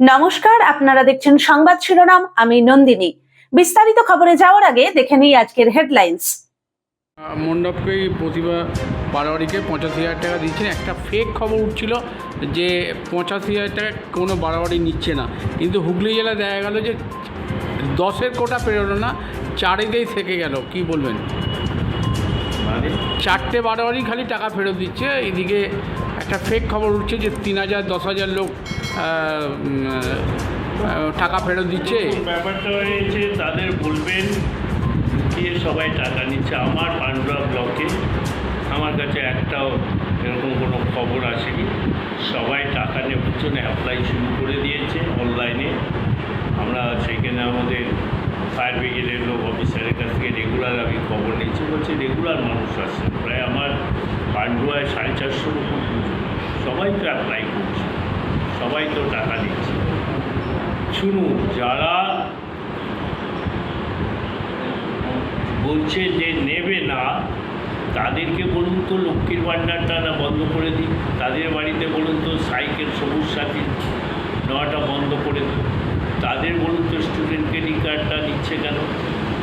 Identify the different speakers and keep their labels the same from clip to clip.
Speaker 1: নমস্কার আপনারা দেখছেন সংবাদ শিরোনাম আমি নন্দিনী। বিস্তারিত খবরে যাওয়ার আগে দেখে নিই আজকের হেডলাইন্স।
Speaker 2: মণ্ডপকে প্রতিভা বারোয়ারিকে পঁচাশি হাজার টাকা দিচ্ছেন একটা ফেক খবর উঠছিল যে পঁচাশি হাজার টাকা কোনো বারোয়ারি নিচ্ছে না। কিন্তু হুগলি জেলা দেখা গেল যে দশের কোটা পেরোলো না চারিতেই থেকে গেল। কি বলবেন? চারটে বারোয়ারি খালি টাকা ফেরত দিচ্ছে। এদিকে একটা ফেক খবর উঠছে যে তিন হাজার, দশ হাজার লোক টাকা ফেরত দিচ্ছে।
Speaker 3: ব্যাপারটা হয়েছে, তাদের বলবেন যে সবাই টাকা নিচ্ছে। আমার পান্ডুয়া ব্লকে আমার কাছে একটাও এরকম কোনো খবর আসেনি। সবাই টাকা নেওয়ার জন্য অ্যাপ্লাই শুরু করে দিয়েছে অনলাইনে আমরা সেখানে আমাদের ফায়ার ব্রিগেডের লোক অফিসারের কাছ থেকে রেগুলার আমি খবর নিচ্ছি। বলছি রেগুলার মানুষ আসছে। প্রায় আমার পান্ডুয়ায় সাড়ে চারশোর উপর। সবাই তো অ্যাপ্লাই করছে, সবাই তো টাকা নিচ্ছে শুনুন, যারা বলছে যে নেবে না, তাদেরকে বলুন তো লক্ষ্মীর ভাণ্ডারটা না বন্ধ করে দিই। তাদের বাড়িতে বলুন তো সাইকেল, সবুজ সাথী নেওয়াটা বন্ধ করে দিই। তাদের বলুন তো স্টুডেন্ট ক্রেডিট কার্ডটা নিচ্ছে কেন?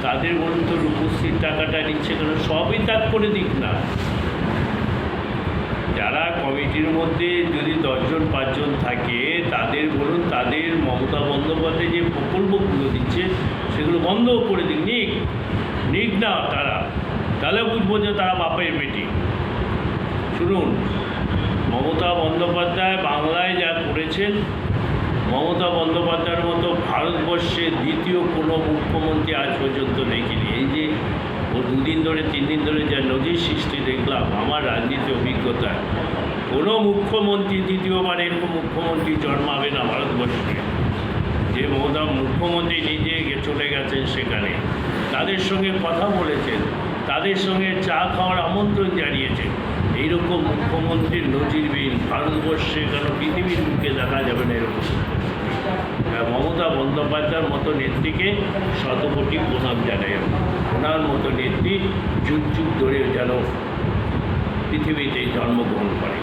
Speaker 3: তাদের বলুন তো রূপশ্রীর টাকাটা নিচ্ছে কেন? সবই তাক করে দিক না। যারা কমিটির মধ্যে যদি দশজন, পাঁচজন থাকে, তাদের বলুন, তাদের মমতা বন্দ্যোপাধ্যায় যে প্রকল্পগুলো দিচ্ছে, সেগুলো বন্ধ করে দিক নিক নিক না তারা। তাহলে বুঝব যে তারা বাপের বেটি। শুনুন, মমতা বন্দ্যোপাধ্যায় বাংলায় যা করেছেন, মমতা বন্দ্যোপাধ্যায়ের মতো ভারতবর্ষের দ্বিতীয় কোনো মুখ্যমন্ত্রী আজ পর্যন্ত দেখিনি। এই যে ও দুদিন ধরে তিন দিন ধরে যা নজির সৃষ্টি দেখলাম, আমার রাজনীতি অভিজ্ঞতায় কোনো মুখ্যমন্ত্রী দ্বিতীয়বার এরকম মুখ্যমন্ত্রী জন্মাবে না ভারতবর্ষে। যে মমতা মুখ্যমন্ত্রী নিজে চলে গেছেন সেখানে। তাদের সঙ্গে কথা বলেছেন, তাদের সঙ্গে চা খাওয়ার আমন্ত্রণ জানিয়েছেন। এইরকম মুখ্যমন্ত্রীর নজিরবিহীন ভারতবর্ষে কেন পৃথিবীর মুখে দেখা যাবে না এরকম? মমতা বন্দ্যোপাধ্যায়ের মতো নেত্রীকে শতকোটি প্রণাম জানাই। ওনার মতো নেত্রী যুগ যুগ ধরে যেন পৃথিবীতে জন্মগ্রহণ করে